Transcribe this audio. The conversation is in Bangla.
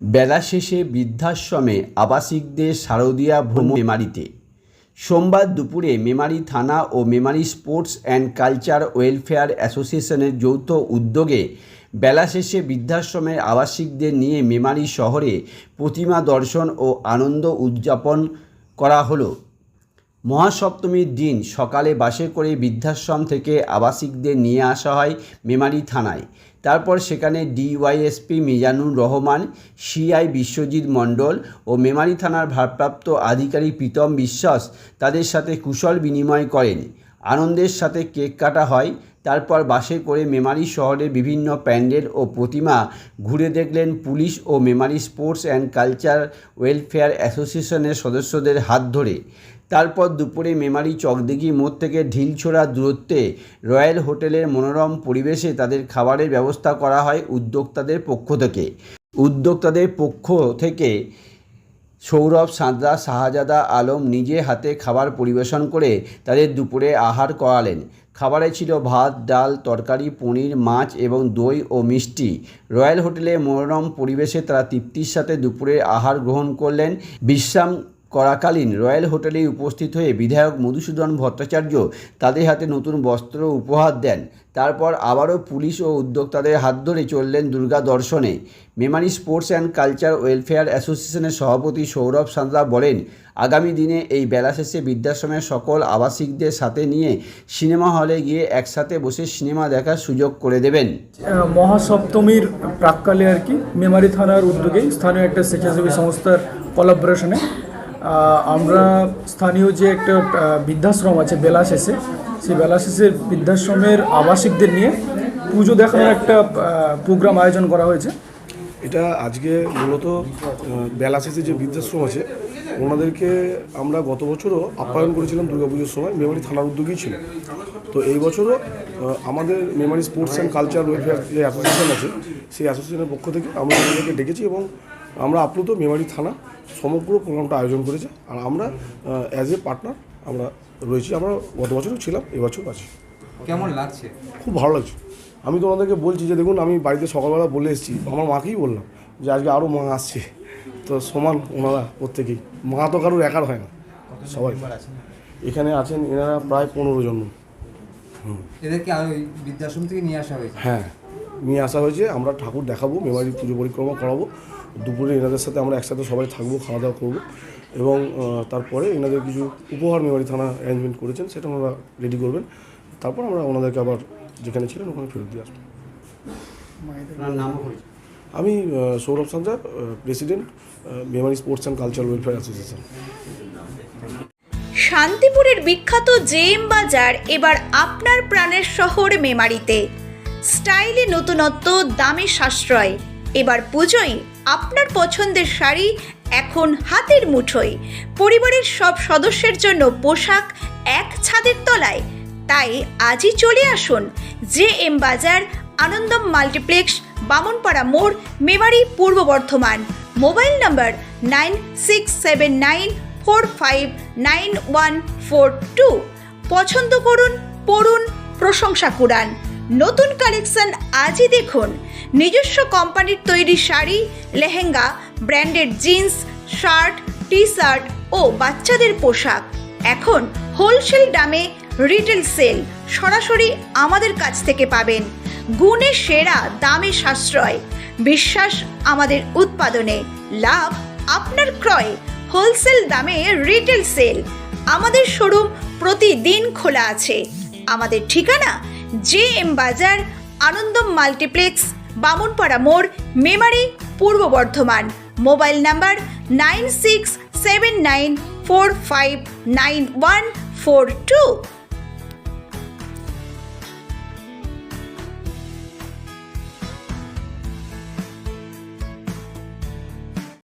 বেলা শেষে বৃদ্ধাশ্রমে আবাসিকদের শারদীয়া ভ্রমণ মেমারিতে। সোমবার দুপুরে মেমারি থানা ও Memari sports and culture welfare অ্যাসোসিয়েশনের যৌথ উদ্যোগে বেলা শেষে বৃদ্ধাশ্রমের আবাসিকদের নিয়ে মেমারি শহরে প্রতিমা দর্শন ও আনন্দ উদযাপন করা হলো। মহাসপ্তমীর দিন সকালে বাসে করে বৃদ্ধাশ্রম থেকে আবাসিকদের নিয়ে আসা হয় মেমারি থানায়। তারপর সেখানে ডিওয়াইএসপি মিজানুর রহমান, সিআই বিশ্বজিৎ মণ্ডল ও মেমারি থানার ভারপ্রাপ্ত আধিকারিক প্রীতম বিশ্বাস তাদের সাথে কুশল বিনিময় করেন। আনন্দের সাথে কেক কাটা হয়, তারপর বাসে করে মেমারি শহরের বিভিন্ন প্যান্ডেল ও প্রতিমা ঘুরে দেখলেন police O Memari sports and culture welfare অ্যাসোসিয়েশনের সদস্যদের হাত ধরে। তারপর দুপুরে মেমারি চকদিঘি মোড় থেকে ঢিলছোড়া দূরত্বে রয়্যাল হোটেলের মনোরম পরিবেশে তাদের খাবারের ব্যবস্থা করা হয় উদ্যোক্তাদের পক্ষ থেকে। উদ্যোক্তাদের পক্ষ থেকে সৌরভ, সাঁতরা, শাহজাদা আলম নিজে হাতে খাবার পরিবেশন করে তাদের দুপুরে আহার করালেন। খাবারে ছিল ভাত, ডাল, তরকারি, পনির, মাছ এবং দই ও মিষ্টি। রয়্যাল হোটেলে মনোরম পরিবেশে তারা তৃপ্তির সাথে দুপুরে আহার গ্রহণ করলেন। বিশ্রাম করাকালীন রয়্যাল হোটেলে উপস্থিত হয়ে বিধায়ক মধুসূদন ভট্টাচার্য তাদের হাতে নতুন বস্ত্র উপহার দেন। তারপর আবারও পুলিশ ও উদ্যোক্তাদের হাত ধরে চললেন দুর্গা দর্শনে। Memari sports and culture welfare অ্যাসোসিয়েশনের সভাপতি সৌরভ সাঁতরা বলেন, আগামী দিনে এই বেলা শেষে বৃদ্ধাশ্রমের সকল আবাসিকদের সাথে নিয়ে সিনেমা হলে গিয়ে একসাথে বসে সিনেমা দেখার সুযোগ করে দেবেন। মহাসপ্তমীর প্রাককালে আর কি মেমারি থানার উদ্যোগে স্থানীয় একটা স্বেচ্ছাসেবী সংস্থার কলাবোরেশনে আমরা স্থানীয় যে একটা বৃদ্ধাশ্রম আছে বেলাশেষে সেই বেলাশেষের বৃদ্ধাশ্রমের আবাসিকদের নিয়ে পুজো দেখানোর একটা প্রোগ্রাম আয়োজন করা হয়েছে। এটা আজকে মূলত আহ, বেলা শেষে যে বৃদ্ধাশ্রম আছে ওনাদেরকে আমরা গত বছরও আপ্যায়ন করেছিলাম দুর্গাপুজোর সময় মেমারি থানার উদ্যোগেই ছিল। তো এই বছরও আমাদের Memari sports and culture welfare যে অ্যাসোসিয়েশন আছে সেই অ্যাসোসিয়েশনের পক্ষ থেকে আমরা ওনাদেরকে ডেকেছি এবং আমরা আপ্লুত মেমারি থানা সমগ্র প্রোগ্রামটা আয়োজন করেছে আর আমরা অ্যাজ এ পার্টনার আমরা রয়েছি। আমরা গত বছরও ছিলাম এবছর আছি। কেমন লাগছে? খুব ভালো লাগছে। আমি তো ওনাদেরকে বলছি যে দেখুন আমি বাড়িতে সকালবেলা বলে এসেছি আমার মাকেই বললাম যে আজকে আরও মা আসছে। তো সমান ওনারা প্রত্যেকেই। মা তো কারোর একার হয় না। সবাই। এখানে আছেন এনারা প্রায় পনেরো জন। এদেরকে বৃদ্ধাশ্রম থেকে নিয়ে আসা হয়েছে? হ্যাঁ। নিয়ে আসা হয়েছে। আমরা ঠাকুর দেখাবো মেমারি পুজো পরিক্রমা করাবো। দুপুরে এনাদের সাথে আমরা একসাথে সবাই থাকব খাওয়া দাওয়া করব এবং তারপরে এনাদের কিছু উপহার মেমারি থানা অ্যারেঞ্জমেন্ট করেছেন সেটা ওনারা রেডি করবেন। তারপর আমরা ওনাদেরকে আবার যেখানে ছিলেন ওখানে ফেরত দিয়ে আসব। আমি Sourav Sanjar president Memari sports and culture welfare association শান্তিপুরের বিখ্যাত জেএম বাজার এবার আপনার প্রাণের শহর মেমারিতে। স্টাইলে নতুনত্ব দামে সাশ্রয়। এবার পুজোয় আপনার পছন্দের শাড়ি এখন হাতের মুঠোয়। পরিবারের সব সদস্যের জন্য পোশাক এক ছাদের তলায়। তাই আজই চলে আসুন জে এম বাজার, আনন্দম মাল্টিপ্লেক্স, বামনপাড়া মোড়, Memari, Purba Bardhaman. Mobile number nine six seven nine four five nine one four two. পছন্দ করুন, পড়ুন, প্রশংসা কুড়ান। নতুন কালেকশন আজই দেখুন। নিজস্ব কোম্পানির তৈরি sari, lehenga branded jeans shirt T shirt ও বাচ্চাদের পোশাক। এখন হোলসেল দামে রিটেল সেল সরাসরি আমাদের কাছ থেকে পাবেন। গুণে সেরা দামে সাশ্রয়। বিশ্বাস আমাদের উৎপাদনে, লাভ আপনার ক্রয়। হোলসেল দামে রিটেল সেল আমাদের শোরুম প্রতিদিন খোলা আছে। আমাদের ঠিকানা জে এম বাজার, আনন্দম মাল্টিপ্লেক্স, বামনপাড়া মোড়, Memari, Purba Bardhaman. Mobile number nine six seven nine four five nine one four two.